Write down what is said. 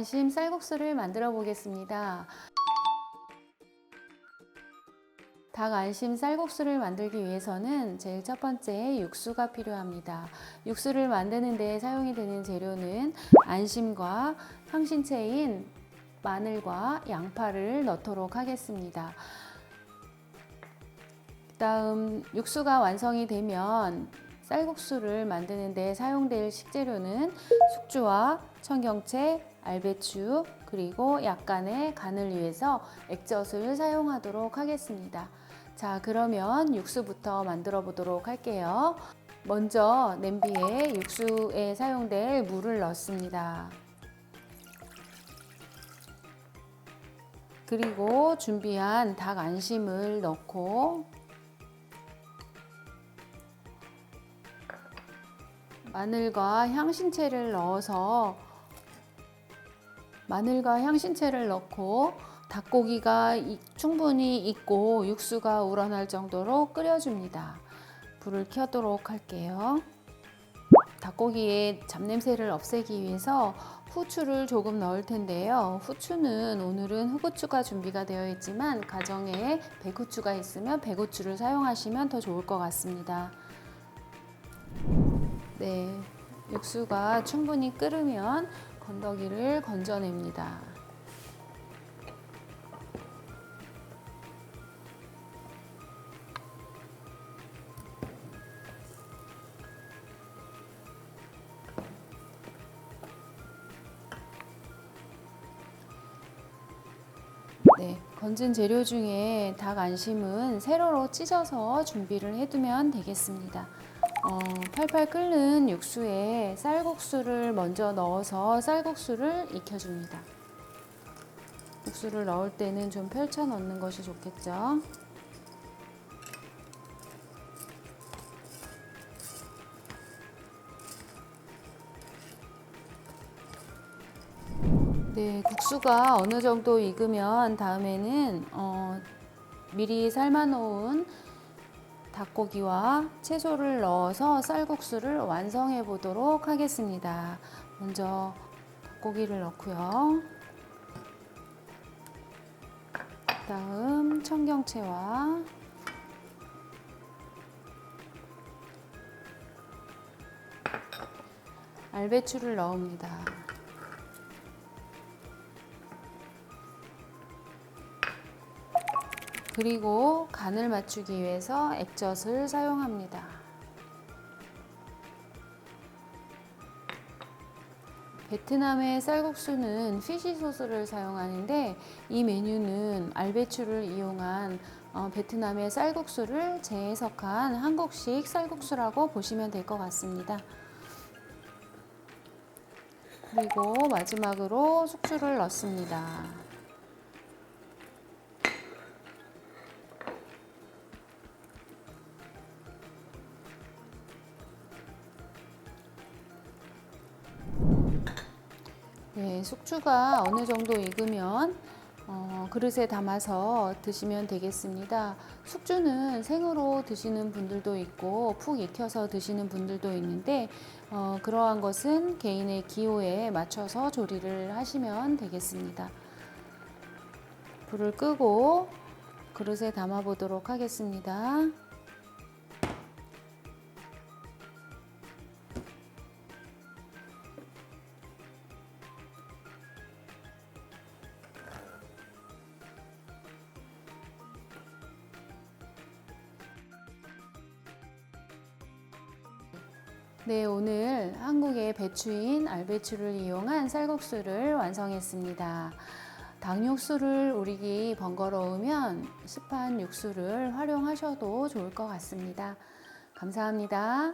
닭안심 쌀국수를 만들어 보겠습니다. 닭 안심 쌀국수를 만들기 위해서는 제일 첫 번째 육수가 필요합니다. 육수를 만드는 데 사용이 되는 재료는 안심과 향신채인 마늘과 양파를 넣도록 하겠습니다. 그다음 육수가 완성이 되면 쌀국수를 만드는 데 사용될 식재료는 숙주와 청경채, 알배추, 그리고 약간의 간을 위해서 액젓을 사용하도록 하겠습니다. 자, 그러면 육수부터 만들어 보도록 할게요. 먼저 냄비에 육수에 사용될 물을 넣습니다. 그리고 준비한 닭 안심을 넣고 마늘과 향신채를 넣어서 마늘과 향신채를 넣고 닭고기가 충분히 익고 육수가 우러날 정도로 끓여줍니다. 불을 켜도록 할게요. 닭고기의 잡냄새를 없애기 위해서 후추를 조금 넣을 텐데요. 후추는 오늘은 흑후추가 준비가 되어 있지만 가정에 백후추가 있으면 백후추를 사용하시면 더 좋을 것 같습니다. 네, 육수가 충분히 끓으면 건더기를 건져냅니다. 네, 건진 재료 중에 닭 안심은 세로로 찢어서 준비를 해두면 되겠습니다. 어, 팔팔 끓는 육수에 쌀국수를 먼저 넣어서 쌀국수를 익혀줍니다. 육수를 넣을 때는 좀 펼쳐 넣는 것이 좋겠죠. 네, 국수가 어느 정도 익으면 다음에는 어, 미리 삶아놓은 닭고기와 채소를 넣어서 쌀국수를 완성해 보도록 하겠습니다. 먼저 닭고기를 넣고요. 다음 청경채와 알배추를 넣습니다. 그리고 간을 맞추기 위해서 액젓을 사용합니다. 베트남의 쌀국수는 피시 소스를 사용하는데 이 메뉴는 알배추를 이용한 어, 베트남의 쌀국수를 재해석한 한국식 쌀국수라고 보시면 될 것 같습니다. 그리고 마지막으로 숙주를 넣습니다. 네, 숙주가 어느 정도 익으면 어, 그릇에 담아서 드시면 되겠습니다. 숙주는 생으로 드시는 분들도 있고 푹 익혀서 드시는 분들도 있는데 어, 그러한 것은 개인의 기호에 맞춰서 조리를 하시면 되겠습니다. 불을 끄고 그릇에 담아 보도록 하겠습니다. 네, 오늘 한국의 배추인 알배추를 이용한 쌀국수를 완성했습니다. 닭육수를 우리기 번거로우면 시판 육수를 활용하셔도 좋을 것 같습니다. 감사합니다.